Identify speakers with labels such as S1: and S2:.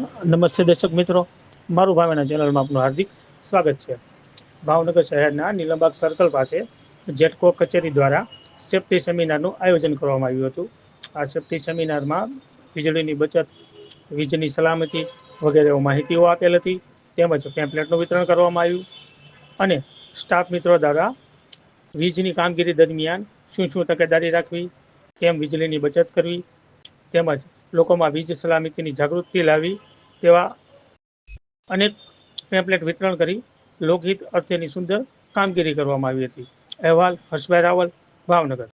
S1: નમસ્તે દર્શક મિત્રો. મારું ભાવેના ચેનલમાં આપનું હાર્દિક સ્વાગત છે. ભાવનગર શહેરના નીલમબાગ સર્કલ પાસે જેટકો કચેરી દ્વારા સેફ્ટી સેમિનારનું આયોજન કરવામાં આવ્યું હતું. આ સેફ્ટી સેમિનારમાં વીજળીની બચત, વીજની સલામતી વગેરે માહિતીઓ આપેલ હતી. તેમજ પેમ્પલેટનું વિતરણ કરવામાં આવ્યું. અને સ્ટાફ મિત્રો દ્વારા વીજની કામગીરી દરમિયાન શું શું તકેદારી રાખવી, કેમ વીજળીની બચત કરવી, તેમજ લોકોમાં વીજ સલામતીની જાગૃતિ લાવી તેવા અનેક પેમ્પલેટ વિતરણ કરી લોકહિત અર્થેની સુંદર કામગીરી કરવામાં આવી હતી. અહેવાલ હર્ષભાઈ રાવલ, ભાવનગર.